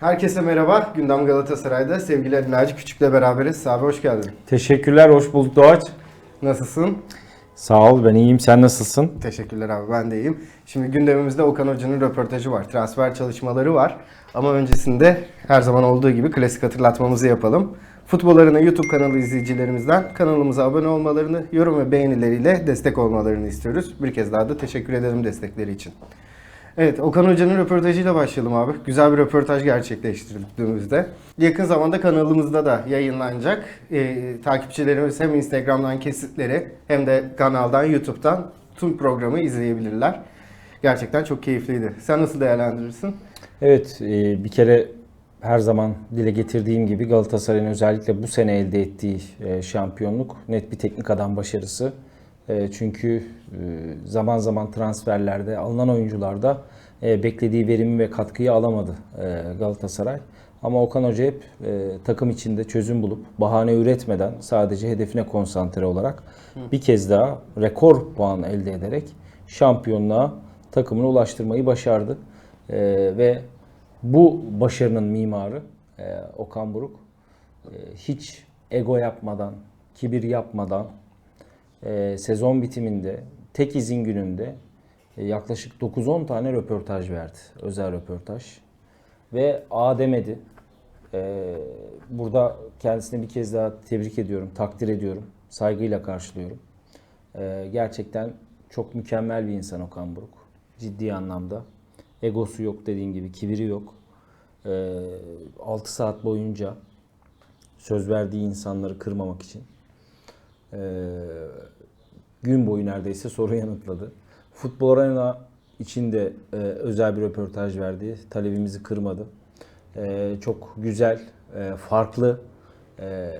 Herkese merhaba. Gündem Galatasaray'da sevgili Ali Naci Küçük'le beraberiz. Abi hoş geldin. Teşekkürler, hoş bulduk Doğaç. Nasılsın? Sağ ol, ben iyiyim. Sen nasılsın? Teşekkürler abi ben de iyiyim. Şimdi gündemimizde Okan Hoca'nın röportajı var. Transfer çalışmaları var. Ama öncesinde her zaman olduğu gibi klasik hatırlatmamızı yapalım. Futbol Arena YouTube kanalı izleyicilerimizden kanalımıza abone olmalarını, yorum ve beğenileriyle destek olmalarını istiyoruz. Bir kez daha da teşekkür ederim destekleri için. Evet, Okan Hoca'nın röportajıyla başlayalım abi. Güzel bir röportaj gerçekleştirdik dünümüzde. Yakın zamanda kanalımızda da yayınlanacak. Ee, takipçilerimiz hem Instagram'dan kesitleri hem de kanaldan, YouTube'dan tüm programı izleyebilirler. Gerçekten çok keyifliydi. Sen nasıl değerlendirirsin? Evet, e, bir kere her zaman dile getirdiğim gibi Galatasaray'ın özellikle bu sene elde ettiği e, şampiyonluk net bir teknik adam başarısı. E, Çünkü e, zaman zaman transferlerde alınan oyuncularda e, beklediği verimi ve katkıyı alamadı Galatasaray. Ama Okan Hoca hep takım içinde çözüm bulup bahane üretmeden sadece hedefine konsantre olarak bir kez daha rekor puan elde ederek şampiyonluğa takımını ulaştırmayı başardı. Ve bu başarının mimarı Okan Buruk hiç ego yapmadan, kibir yapmadan e, sezon bitiminde tek izin gününde e, yaklaşık 9-10 tane röportaj verdi. Özel röportaj. Ve A demedi. E, burada kendisine bir kez daha tebrik ediyorum, takdir ediyorum. Saygıyla karşılıyorum. E, gerçekten çok mükemmel bir insan Okan Buruk. Ciddi anlamda. Egosu yok dediğim gibi, kibiri yok. E, 6 saat boyunca söz verdiği insanları kırmamak için e, gün boyu neredeyse soru yanıtladı. Futbol Arena için de e, özel bir röportaj verdi. Talebimizi kırmadı. E, çok güzel, e, farklı e,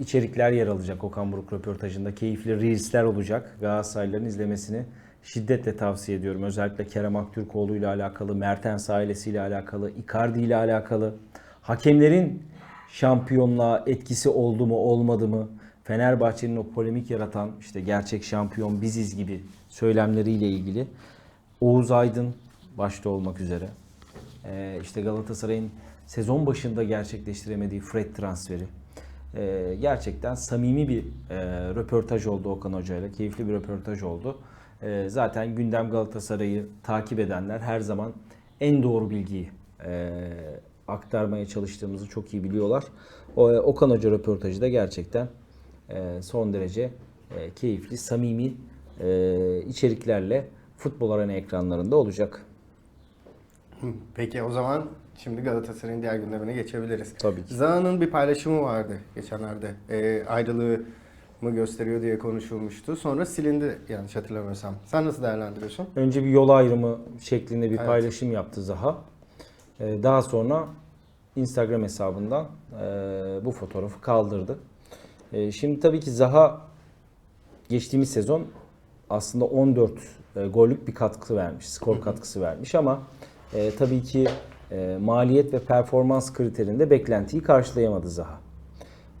içerikler yer alacak Okan Buruk röportajında. Keyifli reelsler olacak. Galatasaraylıların izlemesini şiddetle tavsiye ediyorum. Özellikle Kerem Aktürkoğlu ile alakalı, Mertens ailesiyle alakalı, Icardi ile alakalı, hakemlerin şampiyonluğa etkisi oldu mu olmadı mı? Fenerbahçe'nin o polemik yaratan işte gerçek şampiyon biziz gibi söylemleriyle ilgili Oğuz Aydın başta olmak üzere ee, işte Galatasaray'ın sezon başında gerçekleştiremediği Fred transferi ee, gerçekten samimi bir e, röportaj oldu Okan Hoca ile. Keyifli bir röportaj oldu. Zaten gündem Galatasaray'ı takip edenler her zaman en doğru bilgiyi e, aktarmaya çalıştığımızı çok iyi biliyorlar. O, Okan Hoca röportajı da gerçekten e, son derece e, keyifli, samimi e, içeriklerle futbol arena ekranlarında olacak. Peki o zaman şimdi Galatasaray'ın diğer gündemine geçebiliriz. Tabii ki. Zaha'nın bir paylaşımı vardı geçenlerde. Ee, ayrılığı mı gösteriyor diye konuşulmuştu. Sonra silindi yanlış hatırlamıyorsam. Sen nasıl değerlendiriyorsun? Önce bir yol ayrımı şeklinde bir Evet. paylaşım yaptı Zaha. E, daha sonra Instagram hesabından e, bu fotoğrafı kaldırdı. E, şimdi tabii ki Zaha geçtiğimiz sezon aslında 14 e, gollük bir katkı vermiş, skor katkısı vermiş ama e, tabii ki e, maliyet ve performans kriterinde beklentiyi karşılayamadı Zaha.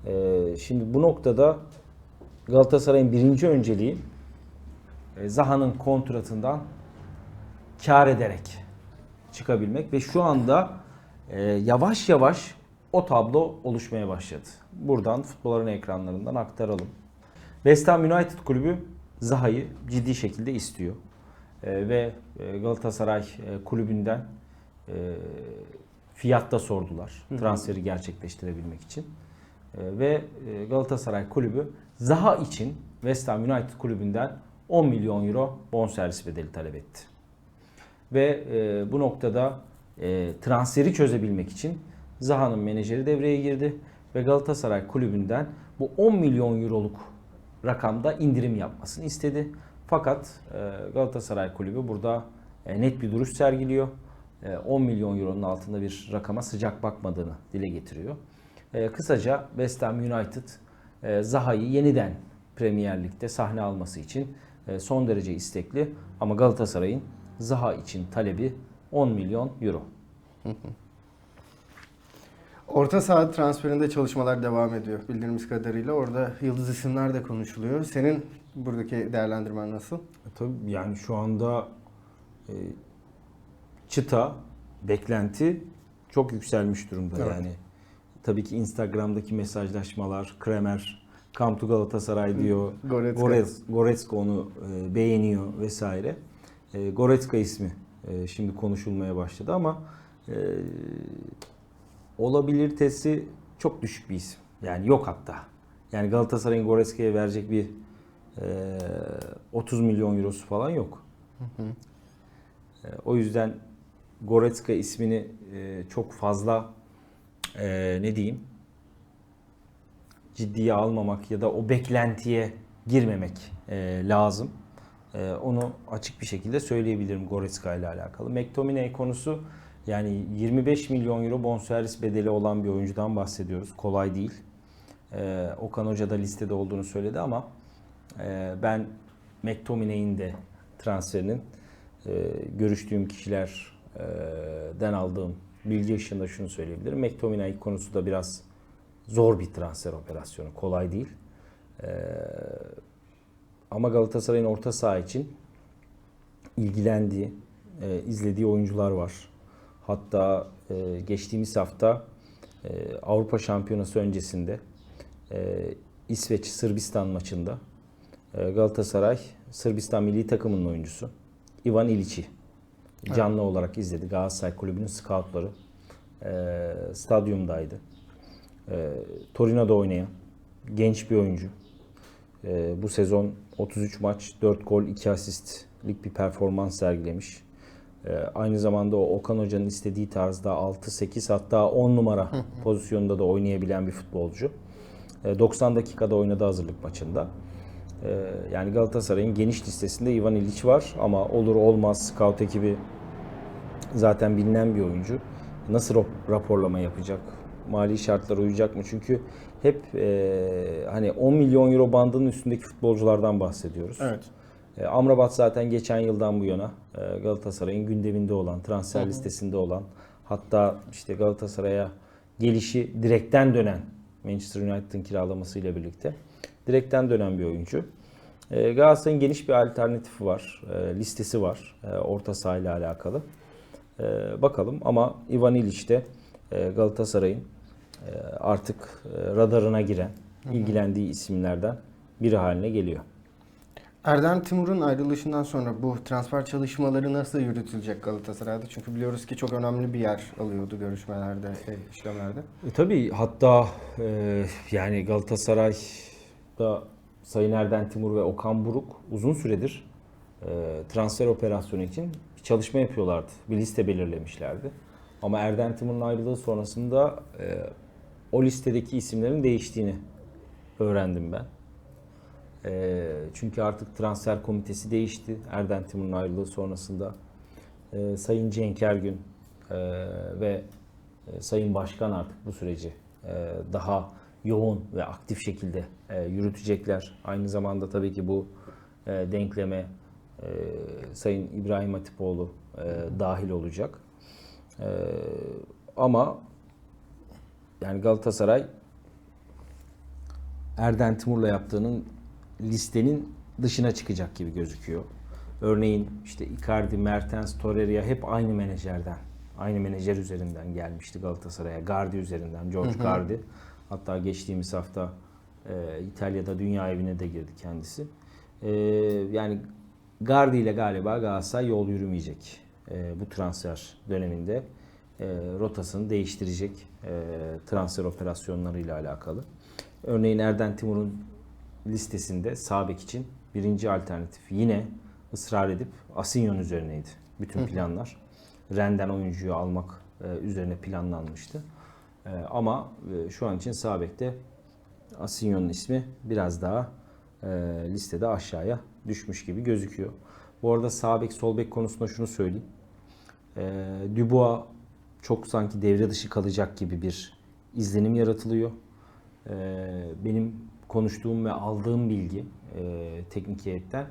E, şimdi bu noktada Galatasaray'ın birinci önceliği e, Zaha'nın kontratından kar ederek çıkabilmek ve şu anda e, yavaş yavaş o tablo oluşmaya başladı. Buradan futbolların ekranlarından aktaralım. West Ham United kulübü Zaha'yı ciddi şekilde istiyor. E, ve Galatasaray e, kulübünden e, fiyatta sordular transferi gerçekleştirebilmek için. E, ve Galatasaray kulübü Zaha için West Ham United kulübünden 10 milyon euro bonservis bedeli talep etti. Ve e, bu noktada e, transferi çözebilmek için Zaha'nın menajeri devreye girdi ve Galatasaray kulübünden bu 10 milyon euroluk rakamda indirim yapmasını istedi. Fakat e, Galatasaray kulübü burada e, net bir duruş sergiliyor. E, 10 milyon euronun altında bir rakama sıcak bakmadığını dile getiriyor. E, kısaca West Ham United e, Zaha'yı yeniden Premier Lig'de sahne alması için e, son derece istekli ama Galatasaray'ın Zaha için talebi 10 milyon euro. Orta saha transferinde çalışmalar devam ediyor bildiğimiz kadarıyla. Orada yıldız isimler de konuşuluyor. Senin buradaki değerlendirmen nasıl? E, Tabii yani şu anda e, çıta, beklenti çok yükselmiş durumda Evet. yani. Tabii ki Instagram'daki mesajlaşmalar, Kremer, Come to Galatasaray diyor. Goretzka. Goretz, Goretzka onu e, beğeniyor vesaire. E, Goretzka ismi e, şimdi konuşulmaya başladı ama e, olabilitesi çok düşük bir isim. Yani yok hatta. Yani Galatasaray'ın Goretzka'ya verecek bir e, 30 milyon eurosu falan yok. E, o yüzden Goretzka ismini e, çok fazla e, ne diyeyim ciddiye almamak ya da o beklentiye girmemek e, lazım. E, onu açık bir şekilde söyleyebilirim Goretzka ile alakalı. McTominay konusu yani 25 milyon euro bonservis bedeli olan bir oyuncudan bahsediyoruz. Kolay değil. E, Okan Hoca da listede olduğunu söyledi ama e, ben McTominay'in de transferinin e, görüştüğüm kişilerden aldığım bilgi ışığında şunu söyleyebilirim. McTominay konusu da biraz zor bir transfer operasyonu. Kolay değil. Ee, ama Galatasaray'ın orta saha için ilgilendiği, e, izlediği oyuncular var. Hatta e, geçtiğimiz hafta e, Avrupa Şampiyonası öncesinde e, İsveç-Sırbistan maçında e, Galatasaray Sırbistan milli takımının oyuncusu Ivan İliç'i canlı olarak izledi. Galatasaray Kulübü'nün scoutları e, stadyumdaydı. E, Torino'da oynayan genç bir oyuncu. E, bu sezon 33 maç, 4 gol, 2 asistlik bir performans sergilemiş. E, aynı zamanda o Okan Hoca'nın istediği tarzda 6-8 hatta 10 numara pozisyonunda da oynayabilen bir futbolcu. E, 90 dakikada oynadı hazırlık maçında. E, yani Galatasaray'ın geniş listesinde Ivan İliç var ama olur olmaz scout ekibi zaten bilinen bir oyuncu. Nasıl rap- raporlama yapacak? Mali şartlar uyacak mı? Çünkü hep e, hani 10 milyon euro bandının üstündeki futbolculardan bahsediyoruz. Evet. E, Amrabat zaten geçen yıldan bu yana e, Galatasaray'ın gündeminde olan, transfer listesinde olan, hatta işte Galatasaray'a gelişi direkten dönen Manchester United'ın kiralamasıyla birlikte direkten dönen bir oyuncu. E, Galatasaray'ın geniş bir alternatifi var, listesi var orta saha ile alakalı. Bakalım ama Ivan İliç de Galatasaray'ın artık radarına giren, ilgilendiği isimlerden biri haline geliyor. Erdem Timur'un ayrılışından sonra bu transfer çalışmaları nasıl yürütülecek Galatasaray'da? Çünkü biliyoruz ki çok önemli bir yer alıyordu görüşmelerde, e, işlemlerde. E, tabii hatta e, yani Galatasaray'da Sayın Erden Timur ve Okan Buruk uzun süredir e, transfer operasyonu için bir çalışma yapıyorlardı. Bir liste belirlemişlerdi. Ama Erden Timur'un ayrılığı sonrasında e, o listedeki isimlerin değiştiğini öğrendim ben. E, çünkü artık transfer komitesi değişti. Erden Timur'un ayrılığı sonrasında e, Sayın Cenk Ergün e, ve e, Sayın Başkan artık bu süreci e, daha yoğun ve aktif şekilde e, yürütecekler. Aynı zamanda tabii ki bu e, denkleme e, Sayın İbrahim Hatipoğlu e, dahil olacak. E, ama yani Galatasaray Erden Timur'la yaptığının listenin dışına çıkacak gibi gözüküyor. Örneğin işte Icardi, Mertens, Torreira hep aynı menajerden, aynı menajer üzerinden gelmişti Galatasaray'a. Gardi üzerinden, George Gardi. Hatta geçtiğimiz hafta e, İtalya'da dünya evine de girdi kendisi. E, yani Gardi ile galiba Galatasaray yol yürümeyecek e, bu transfer döneminde. E, rotasını değiştirecek e, transfer operasyonlarıyla alakalı. Örneğin Erden Timur'un listesinde sağ bek için birinci alternatif yine ısrar edip Asinyon üzerineydi bütün planlar. Renden oyuncuyu almak e, üzerine planlanmıştı. E, ama e, şu an için sağ bekte Asinyon'un ismi biraz daha listede aşağıya düşmüş gibi gözüküyor. Bu arada sağ bek sol bek konusunda şunu söyleyeyim. E, Dubois çok sanki devre dışı kalacak gibi bir izlenim yaratılıyor. E, benim konuştuğum ve aldığım bilgi e, teknik heyetten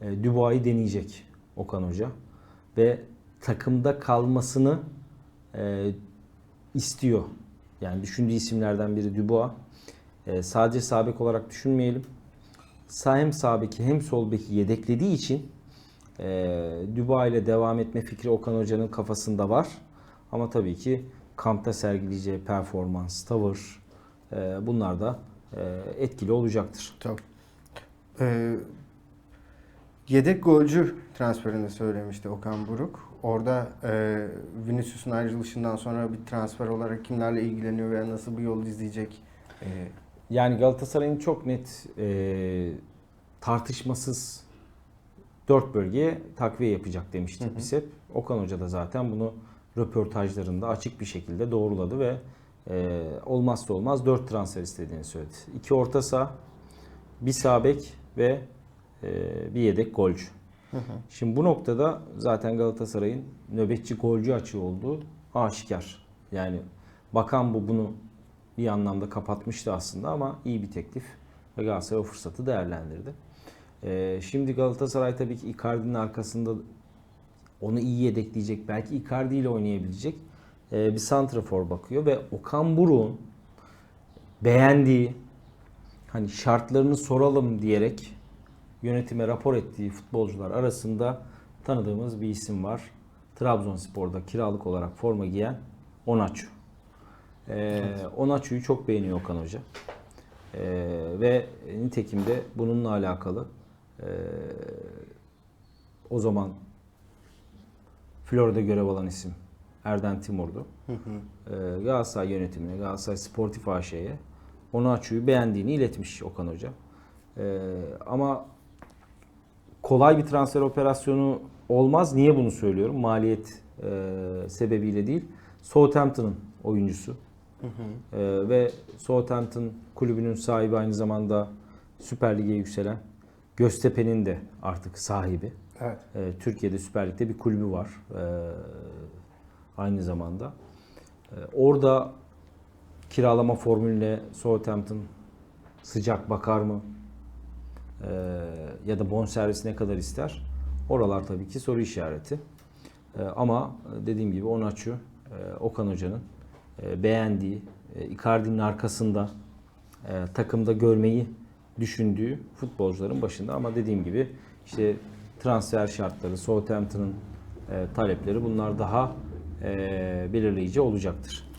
e, Dubois'ı deneyecek Okan Hoca ve takımda kalmasını e, istiyor. Yani düşündüğü isimlerden biri Dubois. E, sadece sağ bek olarak düşünmeyelim. Sağ hem sağ beki hem sol beki yedeklediği için e, Dubois ile devam etme fikri Okan Hoca'nın kafasında var. Ama tabii ki kampta sergileyeceği performans, tavır e, bunlar da etkili olacaktır. Tabii. Ee, yedek golcü transferini söylemişti Okan Buruk. Orada e, Vinicius'un ayrılışından sonra bir transfer olarak kimlerle ilgileniyor veya nasıl bir yol izleyecek? Ee, Yani Galatasaray'ın çok net e, tartışmasız dört bölgeye takviye yapacak demiştik Hı hı. biz hep. Okan Hoca da zaten bunu röportajlarında açık bir şekilde doğruladı ve e, olmazsa olmaz dört transfer istediğini söyledi. İki orta saha, bir sağ bek ve e, bir yedek golcü. Şimdi bu noktada zaten Galatasaray'ın nöbetçi golcü açığı olduğu aşikar. Yani bakan bu bunu bir anlamda kapatmıştı aslında ama iyi bir teklif ve Galatasaray o fırsatı değerlendirdi. Ee, şimdi Galatasaray tabii ki Icardi'nin arkasında onu iyi yedekleyecek, belki Icardi ile oynayabilecek e, bir santrafor bakıyor ve Okan Buruk'un beğendiği hani şartlarını soralım diyerek yönetime rapor ettiği futbolcular arasında tanıdığımız bir isim var. Trabzonspor'da kiralık olarak forma giyen Onaçu. Ee, Onaçu'yu çok beğeniyor Okan Hoca. Ee, ve nitekim de bununla alakalı ee, o zaman Florida görev alan isim Erden Timur'du. Ee, Galatasaray yönetimine, Galatasaray Sportif AŞ'ye Onaçu'yu beğendiğini iletmiş Okan Hoca. Ee, ama kolay bir transfer operasyonu olmaz. Niye bunu söylüyorum? Maliyet e, sebebiyle değil. Southampton'ın oyuncusu. Ee, ve Southampton kulübünün sahibi aynı zamanda Süper Lig'e yükselen Göztepe'nin de artık sahibi. evet. Türkiye'de Süper Lig'de bir kulübü var. Aynı zamanda. Ee, orada kiralama formülüne Southampton sıcak bakar mı? Ee, ya da bonservis ne kadar ister? Oralar tabii ki soru işareti. Ee, ama dediğim gibi Onaçu, e, Okan Hoca'nın e, beğendiği, e, Icardi'nin arkasında takımda görmeyi düşündüğü futbolcuların başında. Ama dediğim gibi işte transfer şartları, Southampton'ın talepleri bunlar daha belirleyici olacaktır.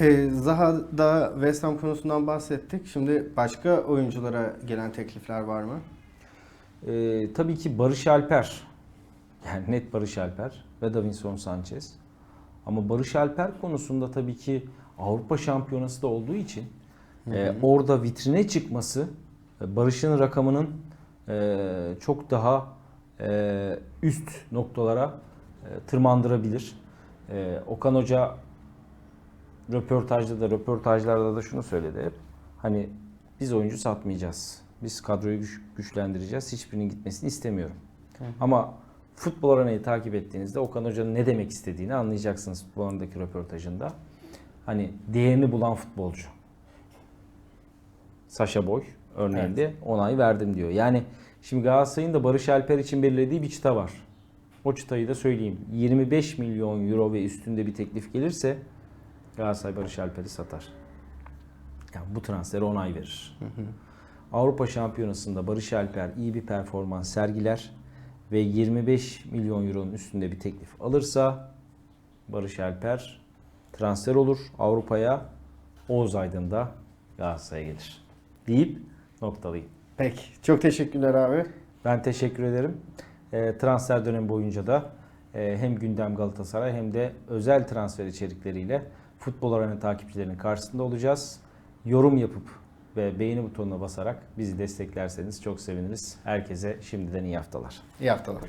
Ee, Zaha'da West Ham konusundan bahsettik. Şimdi başka oyunculara gelen teklifler var mı? Ee, tabii ki Barış Alper. Yani net Barış Alper ve Davinson Sanchez. Ama Barış Alper konusunda tabii ki Avrupa Şampiyonası da olduğu için e, orada vitrine çıkması e, Barış'ın rakamının e, çok daha e, üst noktalara e, tırmandırabilir. E, Okan Hoca röportajda da röportajlarda da şunu söyledi hep. Hani biz oyuncu satmayacağız. Biz kadroyu güç- güçlendireceğiz. Hiçbirinin gitmesini istemiyorum. Ama futbol aranayı takip ettiğinizde Okan Hoca'nın ne demek istediğini anlayacaksınız futbol aranadaki röportajında. Hani değerini bulan futbolcu. Saşa Boy örneğinde onay verdim diyor. Yani şimdi Galatasaray'ın da Barış Alper için belirlediği bir çıta var. O çıtayı da söyleyeyim. 25 milyon euro ve üstünde bir teklif gelirse Galatasaray Barış Alper'i satar. Yani bu transfere onay verir. Avrupa Şampiyonası'nda Barış Alper iyi bir performans sergiler ve 25 milyon euronun üstünde bir teklif alırsa Barış Alper transfer olur Avrupa'ya. Oğuz Aydın da Galatasaray'a gelir. Deyip noktalayayım. Peki. Çok teşekkürler abi. Ben teşekkür ederim. E, transfer dönemi boyunca da e, hem gündem Galatasaray hem de özel transfer içerikleriyle futbol aranı takipçilerinin karşısında olacağız. Yorum yapıp ve beğeni butonuna basarak bizi desteklerseniz çok seviniriz. Herkese şimdiden iyi haftalar. İyi haftalar.